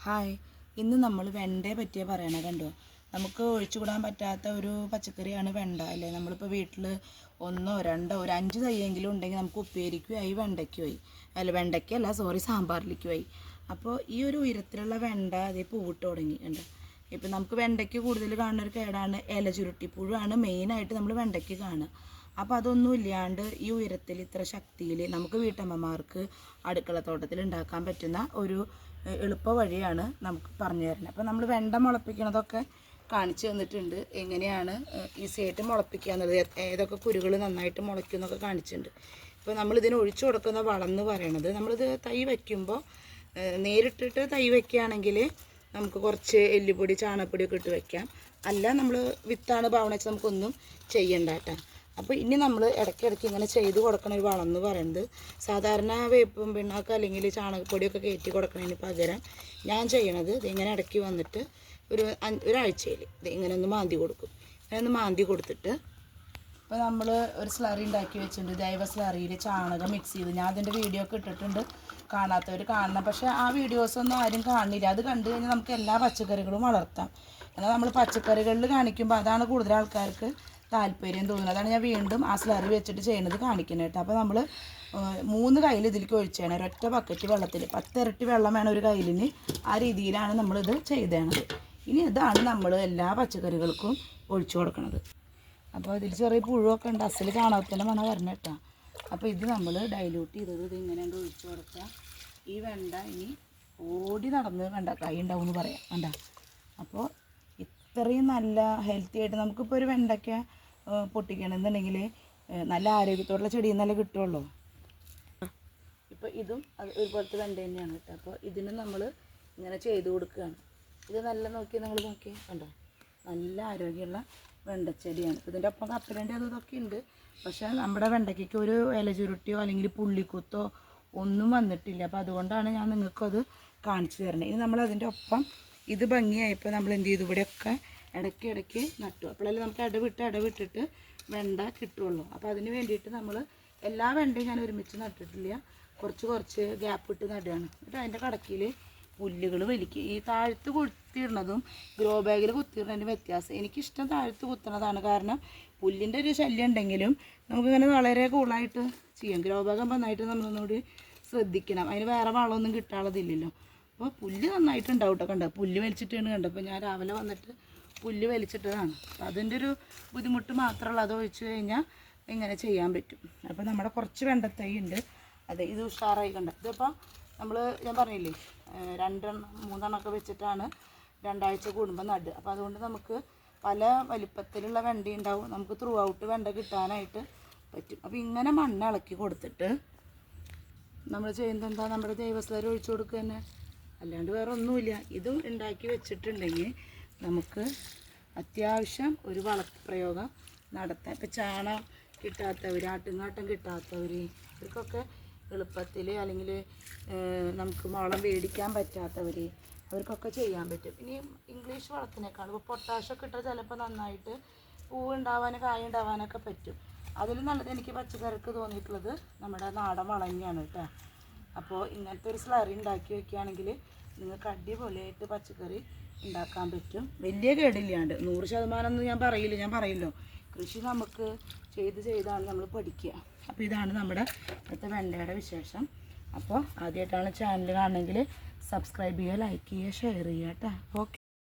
Hi. ഇന്ന് നമ്മൾ വെണ്ടയെ പറ്റിയേ പറയണേ കണ്ടോ? നമുക്ക് ഒഴിച്ചുകൂടാൻ പറ്റാത്ത ഒരു പച്ചക്കറിയാണ് വെണ്ട അല്ലേ? നമ്മളിപ്പോൾ വീട്ടിൽ ഒന്നോ രണ്ടോ ഒരു അഞ്ച് തയ്യെങ്കിലും ഉണ്ടെങ്കിൽ നമുക്ക് ഉപ്പേരിക്കുമായി വെണ്ടയ്ക്കുമായി അല്ല വെണ്ടയ്ക്കല്ല സോറി സാമ്പാറിലേക്കുമായി അപ്പോൾ ഈ ഒരു ഉയരത്തിലുള്ള വെണ്ട അതേ പൂവിട്ട് തുടങ്ങി കണ്ടോ? ഇപ്പം നമുക്ക് വെണ്ടയ്ക്ക് കൂടുതൽ കാണുന്ന ഒരു കേടാണ് ഇല ചുരുട്ടിപ്പുഴുവാണ് മെയിനായിട്ട് നമ്മൾ വെണ്ടയ്ക്ക് കാണുക. അപ്പോൾ അതൊന്നും ഇല്ലാണ്ട് ഈ ഉയരത്തിൽ ഇത്ര ശക്തിയിൽ നമുക്ക് വീട്ടമ്മമാർക്ക് അടുക്കളത്തോട്ടത്തിൽ ഉണ്ടാക്കാൻ പറ്റുന്ന ഒരു എളുപ്പ വഴിയാണ് നമുക്ക് പറഞ്ഞു തരുന്നത്. അപ്പോൾ നമ്മൾ വെണ്ട മുളപ്പിക്കണതൊക്കെ കാണിച്ചു തന്നിട്ടുണ്ട്. എങ്ങനെയാണ് ഈസി ആയിട്ട് മുളപ്പിക്കുക എന്നുള്ളത് ഏതൊക്കെ കുരുകൾ നന്നായിട്ട് മുളയ്ക്കും എന്നൊക്കെ കാണിച്ചിട്ടുണ്ട്. ഇപ്പോൾ നമ്മളിതിന് ഒഴിച്ചു കൊടുക്കുന്ന വളം എന്ന് പറയണത് നമ്മളിത് തൈ വയ്ക്കുമ്പോൾ നേരിട്ടിട്ട് തൈ വയ്ക്കുകയാണെങ്കിൽ നമുക്ക് കുറച്ച് എല്ലുപൊടി ചാണകപ്പൊടിയൊക്കെ ഇട്ട് വയ്ക്കാം. അല്ല നമ്മൾ വിത്താണ് പാവണ വെച്ചാൽ നമുക്കൊന്നും ചെയ്യണ്ട കേട്ടോ. അപ്പോൾ ഇനി നമ്മൾ ഇടയ്ക്കിടയ്ക്ക് ഇങ്ങനെ ചെയ്ത് കൊടുക്കണ ഒരു വളം എന്ന് പറയുന്നത് സാധാരണ വേപ്പും പിണ്ണാക്കും അല്ലെങ്കിൽ ചാണകപ്പൊടിയൊക്കെ കയറ്റി കൊടുക്കണതിന് പകരം ഞാൻ ചെയ്യണത് ഇതിങ്ങനെ ഇടയ്ക്ക് വന്നിട്ട് ഒരു ഒരാഴ്ചയിൽ ഇത് ഇങ്ങനെ ഒന്ന് മാന്തി കൊടുക്കും. ഇങ്ങനെ ഒന്ന് മാന്തി കൊടുത്തിട്ട് ഇപ്പോൾ നമ്മൾ ഒരു സ്ലറി ഉണ്ടാക്കി വെച്ചിട്ടുണ്ട്. ദൈവ സ്ലറിയിൽ ചാണകം മിക്സ് ചെയ്ത്. ഞാൻ അതിന്റെ വീഡിയോ ഒക്കെ ഇട്ടിട്ടുണ്ട്. കാണാത്തവർ കാണണം. പക്ഷേ ആ വീഡിയോസ് ഒന്നും ആരും കാണില്ല. അത് കണ്ടു കഴിഞ്ഞാൽ നമുക്ക് എല്ലാ പച്ചക്കറികളും വളർത്താം. എന്നാൽ നമ്മൾ പച്ചക്കറികളിൽ കാണിക്കുമ്പോൾ അതാണ് കൂടുതൽ ആൾക്കാർക്ക് താല്പര്യം തോന്നുന്നത് അതാണ് ഞാൻ വീണ്ടും ആ സ്ലറി വെച്ചിട്ട് ചെയ്യുന്നത് കാണിക്കുന്നത് കേട്ടോ. അപ്പോൾ നമ്മൾ മൂന്ന് കയ്യിൽ ഇതിലേക്ക് ഒഴിച്ചാണ്. ഒരൊറ്റ ബക്കറ്റ് വെള്ളത്തിൽ പത്തിരട്ടി വെള്ളം വേണം ഒരു കയ്യിലിന്. ആ രീതിയിലാണ് നമ്മളിത് ചെയ്തേണത്. ഇനി ഇതാണ് നമ്മൾ എല്ലാ പച്ചക്കറികൾക്കും ഒഴിച്ചു കൊടുക്കുന്നത് അപ്പോൾ ഇതിൽ ചെറിയ പുഴുവൊക്കെ ഉണ്ട്. അസൽ കാണാത്തതിന്റെ മണം വരണം കേട്ടോ. അപ്പോൾ ഇത് നമ്മൾ ഡൈല്യൂട്ട് ചെയ്തത് ഇത് ഇങ്ങനെ ഒഴിച്ചു കൊടുക്കുക. ഈ വെണ്ട ഇനി ഓടി നടന്ന് വേണ്ട കൈ ഉണ്ടാവും എന്ന് പറയാം. വേണ്ട. അപ്പോൾ ഇത്രയും നല്ല ഹെൽത്തി ആയിട്ട് നമുക്കിപ്പോൾ ഒരു വെണ്ടയ്ക്ക പൊട്ടിക്കണമെന്നുണ്ടെങ്കിൽ നല്ല ആരോഗ്യത്തോടുള്ള ചെടിയിൽ നിന്നല്ലേ കിട്ടുള്ളൂ ഇപ്പോൾ ഇതും അത് ഒരുപോലത്തെ വെണ്ട തന്നെയാണ് കേട്ടോ. അപ്പോൾ ഇതിന് നമ്മൾ ഇങ്ങനെ ചെയ്ത് കൊടുക്കുകയാണ്. ഇത് നല്ല നോക്കി നിങ്ങൾ നോക്കി കണ്ടോ? നല്ല ആരോഗ്യമുള്ള വെണ്ടച്ചെടിയാണ്. ഇതിന്റെ ഒപ്പം കപ്പലന്റെ അത് ഇതൊക്കെ ഉണ്ട്. പക്ഷേ നമ്മുടെ വെണ്ടയ്ക്ക് ഒരു ഇല ചുരുട്ടിയോ അല്ലെങ്കിൽ പുള്ളിക്കുത്തോ ഒന്നും വന്നിട്ടില്ല. അപ്പോൾ അതുകൊണ്ടാണ് ഞാൻ നിങ്ങൾക്കത് കാണിച്ചു തരണേ ഇനി നമ്മൾ അതിന്റെ ഒപ്പം ഇത് ഭംഗിയായപ്പോൾ നമ്മൾ എന്ത് ചെയ്തു? ഇവിടെയൊക്കെ ഇടയ്ക്ക് ഇടയ്ക്ക് നട്ടു. അപ്പോഴല്ലേ നമുക്ക് ഇടവിട്ട് ഇടവിട്ടിട്ട് വെണ്ട കിട്ടുള്ളൂ. അപ്പോൾ അതിന് വേണ്ടിയിട്ട് നമ്മൾ എല്ലാ വെണ്ടയും ഞാൻ ഒരുമിച്ച് നട്ടിട്ടില്ല. കുറച്ച് കുറച്ച് ഗ്യാപ്പ് ഇട്ട് നടുകയാണ്. എന്നിട്ട് അതിന്റെ കടക്കിൽ പുല്ലുകൾ വലിക്കും. ഈ താഴത്ത് കുത്തിയിടുന്നതും ഗ്രോ ബാഗിൽ കുത്തിയിടുന്നതിന്റെ വ്യത്യാസം. എനിക്കിഷ്ടം താഴത്ത് കുത്തുന്നതാണ്. കാരണം പുല്ലിന്റെ ഒരു ശല്യം ഉണ്ടെങ്കിലും നമുക്കിങ്ങനെ വളരെ കൂളായിട്ട് ചെയ്യാം. ഗ്രോ ബാഗ് നന്നായിട്ട് നമ്മളൊന്നുകൂടി ശ്രദ്ധിക്കണം. അതിന് വേറെ വളമൊന്നും കിട്ടാനുള്ളതില്ലല്ലോ. അപ്പോൾ പുല്ല് നന്നായിട്ടുണ്ടാവും കേട്ടോ കണ്ടോ? പുല്ല് വലിച്ചിട്ടാണ് കണ്ടപ്പോൾ ഞാൻ രാവിലെ വന്നിട്ട് പുല്ല് വലിച്ചിട്ടതാണ്. അപ്പം അതിന്റെ ഒരു ബുദ്ധിമുട്ട് മാത്രമുള്ള അത് ഒഴിച്ച് കഴിഞ്ഞാൽ ഇങ്ങനെ ചെയ്യാൻ പറ്റും. അപ്പോൾ നമ്മുടെ കുറച്ച് വെണ്ടത്തൈ ഉണ്ട്. അതെ ഇത് ഉഷാറായി കണ്ട? ഇതിപ്പോൾ നമ്മൾ ഞാൻ പറഞ്ഞില്ലേ രണ്ടെണ്ണം മൂന്നെണ്ണമൊക്കെ വെച്ചിട്ടാണ് രണ്ടാഴ്ച കൂടുമ്പോൾ നടുക. അപ്പോൾ അതുകൊണ്ട് നമുക്ക് പല വലിപ്പത്തിലുള്ള വെണ്ട ഉണ്ടാവും. നമുക്ക് ത്രൂ ഔട്ട് വെണ്ട കിട്ടാനായിട്ട് പറ്റും. അപ്പോൾ ഇങ്ങനെ മണ്ണ് ഇളക്കി കൊടുത്തിട്ട് നമ്മൾ ചെയ്യുന്നത് എന്താ? നമ്മുടെ ദൈവസ്ഥലം ഒഴിച്ചു കൊടുക്കുക തന്നെ. അല്ലാണ്ട് വേറെ ഒന്നുമില്ല ഇത് ഉണ്ടാക്കി വെച്ചിട്ടുണ്ടെങ്കിൽ നമുക്ക് അത്യാവശ്യം ഒരു വളപ്രയോഗം നടത്താം ഇപ്പം ചാണം കിട്ടാത്തവർ ആട്ടുംകാട്ടം കിട്ടാത്തവർ ഇവർക്കൊക്കെ എളുപ്പത്തിൽ അല്ലെങ്കിൽ നമുക്ക് മുളം മേടിക്കാൻ പറ്റാത്തവർ അവർക്കൊക്കെ ചെയ്യാൻ പറ്റും. ഇനി ഇംഗ്ലീഷ് വളത്തിനേക്കാൾ ഇപ്പോൾ പൊട്ടാഷൊക്കെ ഇട്ടാൽ ചിലപ്പോൾ നന്നായിട്ട് പൂവ് ഉണ്ടാവാനും കായ ഉണ്ടാവാനൊക്കെ പറ്റും. അതിൽ നല്ലത് എനിക്ക് പച്ചക്കറിക്ക് തോന്നിയിട്ടുള്ളത് നമ്മുടെ നാടൻ വളഞ്ഞാണ് കേട്ടോ. അപ്പോൾ ഇങ്ങനത്തെ ഒരു സ്ലറി ഉണ്ടാക്കി വെക്കുകയാണെങ്കിൽ നിങ്ങൾക്ക് അടിപൊളിയായിട്ട് പച്ചക്കറി ഉണ്ടാക്കാൻ പറ്റും. വലിയ കേടില്ലാണ്ട്. നൂറ് ശതമാനം എന്ന് ഞാൻ പറയില്ല. ഞാൻ പറയില്ലോ. കൃഷി നമുക്ക് ചെയ്ത് ചെയ്താണ് നമ്മൾ പഠിക്കുക. അപ്പോൾ ഇതാണ് നമ്മുടെ ഇന്നത്തെ വെണ്ടയുടെ വിശേഷം. അപ്പോൾ ആദ്യമായിട്ടാണ് ചാനൽ കാണണമെങ്കിൽ സബ്സ്ക്രൈബ് ചെയ്യുക ലൈക്ക് ചെയ്യുക ഷെയർ ചെയ്യുക കേട്ടോ. ഓക്കെ